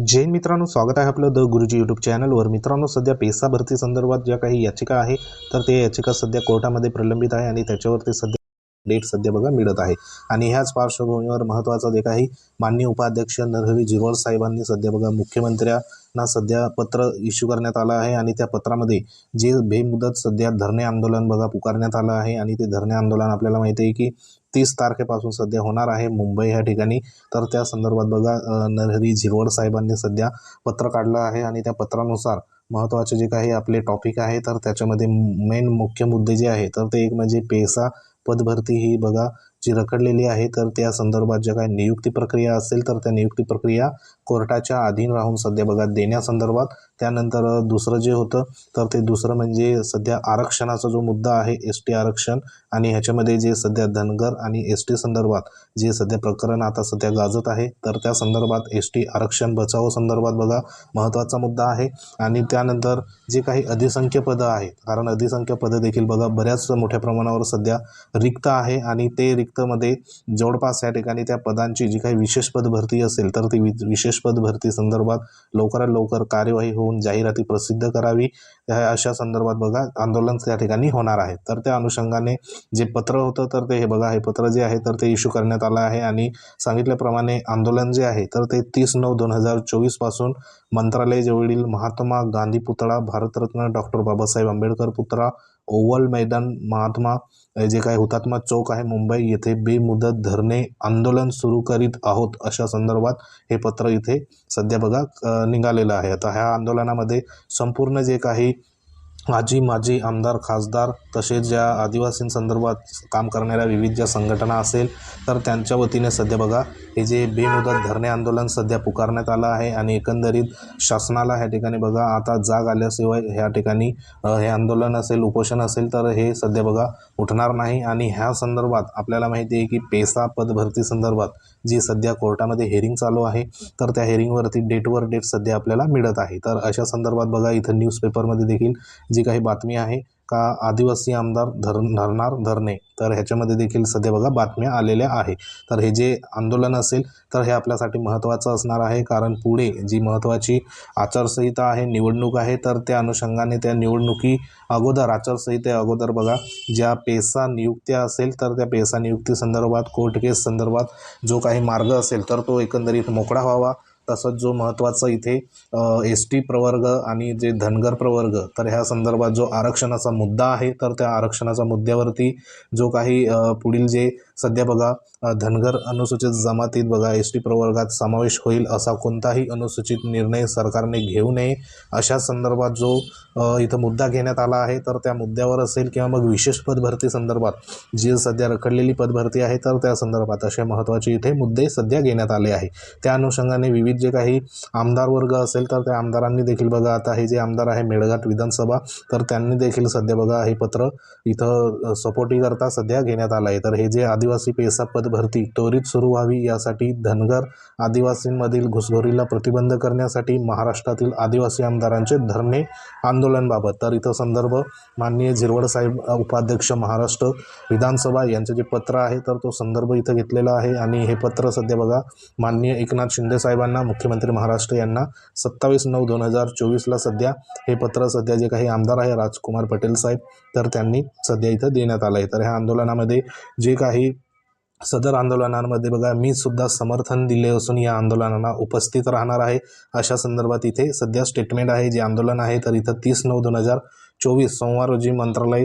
जैन मित्रांनो स्वागत आहे आपलं द गुरुजी यूट्यूब चॅनलवर मित्रांनो सध्या पेसा भरती संदर्भात ज्या काही याचिका आहे तर ते याचिका सध्या कोर्टामध्ये प्रलंबित आहे आणि त्याच्यावरती सध्या डेट सध्या बघा मिळत आहे. आणि ह्याच पार्श्वभूमीवर महत्त्वाचं जे काही मान्य उपाध्यक्ष नरहरी झिरवळ साहेबांनी सध्या बघा मुख्यमंत्र्यांना सध्या पत्र इश्यू करण्यात आलं आहे आणि त्या पत्रामध्ये जे बेमुदत सध्या धरणे आंदोलन बघा पुकारण्यात आलं आहे आणि ते धरणे आंदोलन आपल्याला माहिती आहे की तीस तारखेपासून सध्या होणार आहे मुंबई ह्या ठिकाणी. तर त्या संदर्भात बघा नरहरी झिरवड साहेबांनी सध्या पत्र काढलं आहे आणि त्या पत्रानुसार महत्त्वाचे जे काही आपले टॉपिक आहे तर त्याच्यामध्ये मेन मुख्य मुद्दे जे आहे तर ते एक म्हणजे पेसा पदभरती ही बघा जी रखडलेली आहे तर त्या संदर्भात ज्या काही नियुक्ती प्रक्रिया असेल तर त्या नियुक्ती प्रक्रिया कोर्टाच्या अधीन राहून सध्या बघा देण्यासंदर्भात. त्यानंतर दुसरं जे होतं तर ते दुसरं म्हणजे सध्या आरक्षणाचा जो मुद्दा आहे एस टी आरक्षण आणि ह्याच्यामध्ये जे सध्या धनगर आणि एस टी संदर्भात जे सध्या प्रकरण आता सध्या गाजत आहे तर त्या संदर्भात एस टी आरक्षण बचाव संदर्भात बघा महत्त्वाचा मुद्दा आहे. आणि त्यानंतर जे काही अधिसंख्य पदं आहेत कारण अधिसंख्य पदं देखील बघा बऱ्याच मोठ्या प्रमाणावर सध्या रिक्त आहे आणि ते रिक्तमध्ये जवळपास या ठिकाणी त्या पदांची जी काही विशेष पद भरती असेल तर ती वि विशेष पद भरती संदर्भात लवकरात लवकर कार्यवाही होऊन जाहिराती प्रसिद्ध करावी. अशा संदर्भात बघा आंदोलन त्या ठिकाणी होणार आहे. तर त्या अनुषंगाने जे पत्र होतं तर ते हे बघा हे पत्र जे आहे तर ते इश्यू करण्यात आलं आहे. आणि सांगितल्याप्रमाणे आंदोलन जे आहे तर ते तीस नऊ दोन हजार चोवीसपासून मंत्रालय जवळील महात्मा गांधी पुतळा भारतरत्न डॉक्टर बाबासाहेब आंबेडकर पुतळा ओव्हल मैदान महात्मा जे काही हुतात्मा चौक आहे मुंबई. येथे बेमुदत धरणे आंदोलन सुरू करीत आहोत अशा संदर्भात हे पत्र इथे सध्या बघा निघालेलं आहे. आता ह्या आंदोलनामध्ये संपूर्ण जे काही आजी माजी आमदार खासदार तसेच ज्या आदिवासींसंदर्भात काम करणाऱ्या विविध ज्या संघटना असेल तर त्यांच्या वतीने सध्या बघा हे जे बेमुदत धरणे आंदोलन सध्या पुकारण्यात आलं आहे आणि एकंदरीत शासनाला ह्या ठिकाणी बघा आता जाग आल्याशिवाय ह्या ठिकाणी हे आंदोलन असेल उपोषण असेल तर हे सध्या बघा उठणार नाही. आणि ह्या संदर्भात आपल्याला माहिती आहे की पेसा पदभरती संदर्भात जी सध्या कोर्टामध्ये हेरिंग चालू आहे तर त्या हेरिंगवरती डेटवर डेट सध्या आपल्याला मिळत आहे. तर अशा संदर्भात बघा इथं न्यूजपेपरमध्ये देखील जी काही बातमी आहे का आदिवासी आमदार धर धरणार धरणे तर ह्याच्यामध्ये देखील सध्या बघा बातम्या आलेल्या आहे. तर हे जे आंदोलन असेल तर हे आपल्यासाठी महत्त्वाचं असणार आहे. कारण पुढे जी महत्त्वाची आचारसंहिता आहे निवडणूक आहे तर त्या अनुषंगाने त्या निवडणुकी अगोदर आचारसंहिते अगोदर बघा ज्या पेसा नियुक्त्या असेल तर त्या पेसा नियुक्ती संदर्भात कोर्ट केस संदर्भात जो काही मार्ग असेल तर तो एकंदरीत मोकळा व्हावा. तसंच जो महत्त्वाचा इथे एस टी प्रवर्ग आणि जे धनगर प्रवर्ग तर ह्या संदर्भात जो आरक्षणाचा मुद्दा आहे तर त्या आरक्षणाच्या मुद्द्यावरती जो काही पुढील जे सध्या बघा धनगर अनुसूचित जमातीत बघा एस टी प्रवर्गात समावेश होईल असा कोणताही अनुसूचित निर्णय सरकारने घेऊ नये. अशा संदर्भात जो इथं मुद्दा घेण्यात आला आहे तर त्या मुद्द्यावर असेल किंवा मग विशेष पदभरती संदर्भात जी सध्या रखडलेली पदभरती आहे तर त्या संदर्भात असे महत्त्वाचे इथे मुद्दे सध्या घेण्यात आले आहे. त्या अनुषंगाने विविध जे काही आमदार वर्ग असेल तर त्या आमदारांनी देखील बघा आता हे जे आमदार आहे मेळघाट विधानसभा तर त्यांनी देखील सध्या बघा हे पत्र इथं सपोर्टीकरता सध्या घेण्यात आलं आहे. तर हे जे आदिवासी पेसा पद भरती त्वरित सुरू व्हावी यासाठी धनगर आदिवासींमधील घुसखोरीला प्रतिबंध करण्यासाठी महाराष्ट्रातील आदिवासी आमदारांचे धरणे आंदोलनबाबत. तर इथं संदर्भ माननीय झिरवड साहेब उपाध्यक्ष महाराष्ट्र विधानसभा यांचे जे पत्र आहे तर तो संदर्भ इथं घेतलेला आहे. आणि हे पत्र सध्या बघा माननीय एकनाथ शिंदे साहेबांना मुख्यमंत्री महाराष्ट्र यांना सत्तावीस नऊ दोन हजार चोवीसला सध्या हे पत्र सध्या जे काही आमदार आहे राजकुमार पटेल साहेब तर त्यांनी सध्या इथं देण्यात आलं आहे तर ह्या आंदोलनामध्ये जे काही सदर आंदोलनांमध्ये बघा मी सुद्धा समर्थन दिले असून या आंदोलनांना उपस्थित राहणार आहे. अशा संदर्भात इथे सध्या स्टेटमेंट आहे जे आंदोलन आहे तर इथं तीस नऊ दोन हजार चोवीस सोमवार रोजी मंत्रालय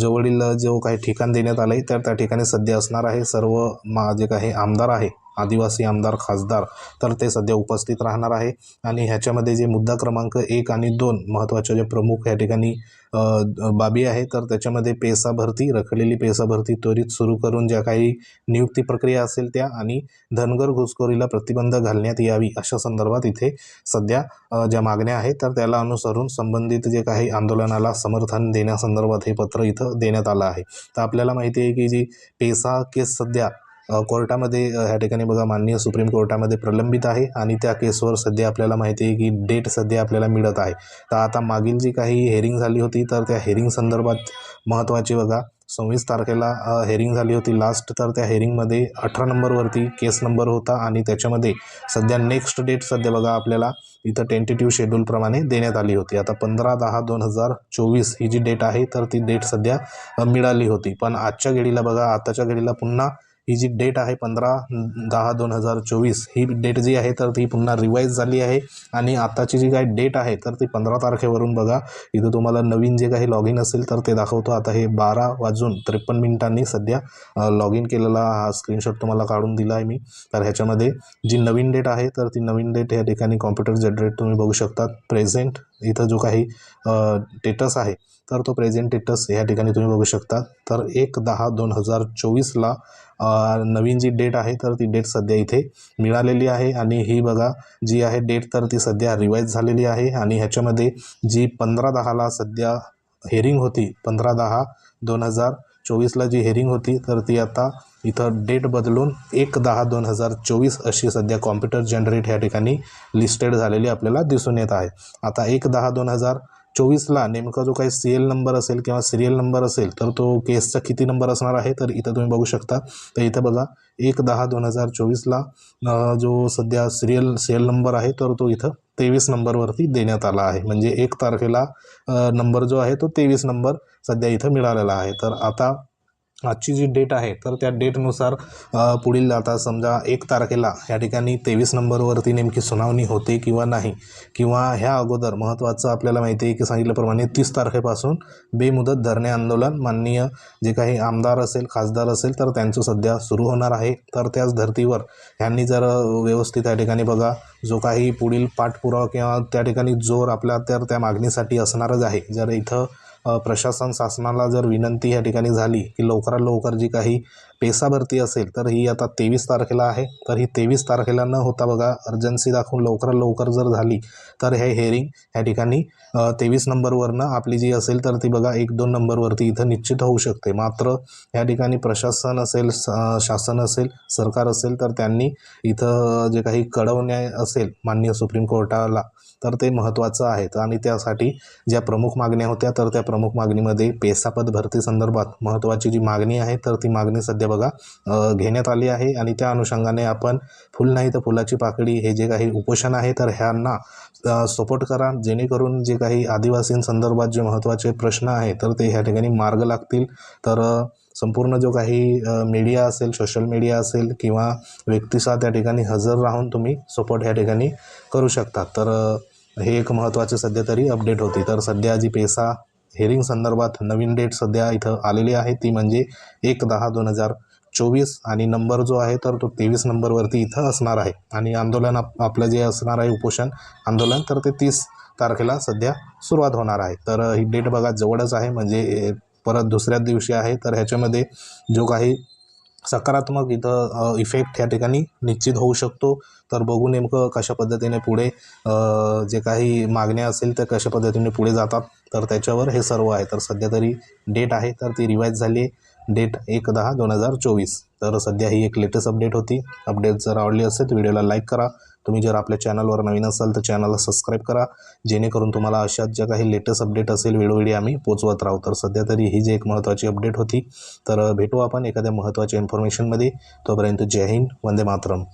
जवळील जो काही ठिकाण देण्यात आलं आहे तर त्या ठिकाणी सध्या असणार आहे. सर्व मा जे काही आमदार आहे आदिवासी आमदार खासदार तर ते सध्या उपस्थित राहणार आहे. आणि ह्याच्यामध्ये जे मुद्दा क्रमांक एक आणि दोन महत्त्वाच्या जे प्रमुख या ठिकाणी बाबी आहे तर त्याच्यामध्ये पेसा भरती रखडलेली पेसा भरती त्वरित सुरू करून ज्या काही नियुक्ती प्रक्रिया असेल त्या आणि धनगर घुसखोरीला प्रतिबंध घालण्यात यावी अशा संदर्भात इथे सध्या ज्या मागण्या आहेत तर त्याला अनुसरून संबंधित जे काही आंदोलनाला समर्थन देण्यासंदर्भात हे पत्र इथं देण्यात आलं आहे. तर आपल्याला माहिती आहे की जी पेसा केस सध्या कोर्टामध्ये ह्या ठिकाणी बघा माननीय सुप्रीम कोर्टामध्ये प्रलंबित आहे आणि त्या केसवर सध्या आपल्याला माहिती आहे की डेट सध्या आपल्याला मिळत आहे. तर आता मागील जी काही हेरिंग झाली होती तर त्या हेरिंग संदर्भात महत्त्वाची बघा सव्वीस तारखेला हेअरिंग झाली होती लास्ट तर त्या हेअरिंगमध्ये अठरा नंबरवरती केस नंबर होता आणि त्याच्यामध्ये सध्या नेक्स्ट डेट सध्या बघा आपल्याला इथं टेंटेटिव्ह शेड्यूलप्रमाणे देण्यात आली होती. आता पंधरा दहा दोन हजार चोवीस ही जी डेट आहे तर ती डेट सध्या मिळाली होती. पण आजच्या घडीला बघा आताच्या घडीला पुन्हा ही जी डेट आहे पंधरा दहा दोन हजार चोवीस ही डेट जी आहे तर ती पुन्हा रिवाईज झाली आहे. आणि आत्ताची जी काही डेट आहे तर ती पंधरा तारखेवरून बघा. इथं तुम्हाला नवीन जे काही लॉग इन असेल तर ते दाखवतो. आता हे बारा वाजून त्रेपन्न मिनिटांनी सध्या लॉग इन केलेला हा स्क्रीनशॉट तुम्हाला काढून दिला आहे मी. तर ह्याच्यामध्ये जी नवीन डेट आहे तर ती नवीन डेट या ठिकाणी कॉम्प्युटर जनरेट तुम्ही बघू शकता प्रेझेंट इथं जो काही टेटस आहे तर तो प्रेझेंट टेटस या ठिकाणी तुम्ही बघू शकता तर एक दहा दोन हजार चोवीसला नवीन जी डेट आहे तर ती डेट सध्या इथे मिळालेली आहे. आणि ही बघा जी आहे डेट तर ती सध्या रिवाईज झालेली आहे. आणि ह्याच्यामध्ये जी पंधरा दहाला सध्या हेअरिंग होती पंधरा दहा दोन हजार चोवीसला जी हेअरिंग होती तर ती आता इथं डेट बदलून एक दहा दोन हजार चोवीस अशी सध्या कॉम्प्युटर जनरेट ह्या ठिकाणी लिस्टेड झालेली आपल्याला दिसून येत आहे. आता एक दहा दोन हजार चोवीसला नेमका जो काही सी एल नंबर असेल किंवा सिरियल नंबर असेल तर तो केसचा किती नंबर असणार आहे तर इथं तुम्ही बघू शकता. तर इथं बघा एक दहा दोन हजार चोवीसला जो सध्या सिरियल सेल नंबर आहे तर तो इथं तेवीस नंबरवरती देण्यात आला आहे. म्हणजे एक तारखेला नंबर जो आहे तो तेवीस नंबर सध्या इथं मिळालेला आहे. तर आता आजची जी डेट आहे तर त्या डेटनुसार पुढील आता समजा एक तारखेला या ठिकाणी तेवीस नंबरवरती नेमकी सुनावणी होते किंवा नाही किंवा ह्या अगोदर महत्त्वाचं आपल्याला माहिती आहे की सांगितल्याप्रमाणे तीस तारखेपासून बेमुदत धरणे आंदोलन माननीय जे काही आमदार असेल खासदार असेल तर त्यांचं सध्या सुरू होणार आहे. तर त्याच धर्तीवर ह्यांनी जर व्यवस्थित त्या ठिकाणी बघा जो काही पुढील पाठपुरावा किंवा त्या ठिकाणी जोर आपल्या तर त्या मागणीसाठी असणारच आहे. जर इथं प्रशासन शासनाला जर विनंती या ठिकाणी झाली की लवकरात लवकर जी काही पेसा भरती असेल तर ही आता तेवीस तारखेला आहे. तर ही तेवीस तारखेला न होता बघा अर्जन्सी दाखवून लवकरात लवकर जर झाली तर हे हेअरिंग ह्या ठिकाणी तेवीस नंबरवरनं आपली जी असेल तर ती बघा एक दोन नंबरवरती इथं निश्चित होऊ शकते. मात्र या ठिकाणी प्रशासन असेल स- शासन असेल सरकार असेल तर त्यांनी इथं जे काही कळवणे असेल माननीय सुप्रीम कोर्टाला तर ते महत्त्वाचं आहे तर आणि त्यासाठी ज्या प्रमुख मागण्या होत्या तर त्या प्रमुख मागणीमध्ये पेसापद भरती संदर्भात महत्त्वाची जी मागणी आहे तर ती मागणी सध्या बघा घेण्यात आली आहे. आणि त्या अनुषंगाने आपण फुल नाही तर फुलाची पाकळी हे जे काही उपोषण आहे तर ह्यांना सपोर्ट करा. जेणेकरून जे काही आदिवासींसंदर्भात जे महत्त्वाचे प्रश्न आहे तर ते ह्या ठिकाणी मार्ग लागतील. तर संपूर्ण जो काही मीडिया असेल सोशल मीडिया असेल किंवा व्यक्तीचा त्या ठिकाणी हजर राहून तुम्ही सपोर्ट ह्या ठिकाणी करू शकता. तर हे एक महत्त्वाचे सध्या तरी अपडेट होती. तर सध्या जी पेसा हेअरिंग संदर्भात नवीन डेट सध्या इथं आलेली आहे ती म्हणजे एक दहा दोन हजार चोवीस आणि नंबर जो आहे तर तो तेवीस नंबरवरती इथं असणार आहे. आणि आंदोलन आप आपलं जे असणार आहे उपोषण आंदोलन तर ते तीस तारखेला सध्या सुरुवात होणार आहे. तर ही डेट बघा जवळच आहे म्हणजे परत दुसऱ्याच दिवशी आहे तर ह्याच्यामध्ये जो काही सकारात्मक इथं इफेक्ट ह्या ठिकाणी निश्चित होऊ शकतो. तर बघू नेमकं कशा पद्धतीने पुढे जे काही मागण्या असेल त्या कशा पद्धतीने पुढे जातात. तर त्याच्यावर हे सर्व आहे. तर सध्या तरी डेट आहे तर ती रिवाईज झाली आहे. डेट एक दहा दोन हजार चोवीस. तर सध्या ही एक लेटेस्ट अपडेट होती. अपडेट जर आवडली असेल तर व्हिडिओला लाईक करा. तुम्ही जर आपल्या चॅनलवर नवीन असाल तर चॅनलला सबस्क्राईब करा. जेणेकरून तुम्हाला अशाच ज्या काही लेटेस्ट अपडेट असेल वेळोवेळी आम्ही पोचवत राहू. तर सध्या तरी ही जी एक महत्त्वाची अपडेट होती तर भेटू आपण एखाद्या महत्त्वाच्या इन्फॉर्मेशनमध्ये तोपर्यंत जय हिंद वंदे मातरम.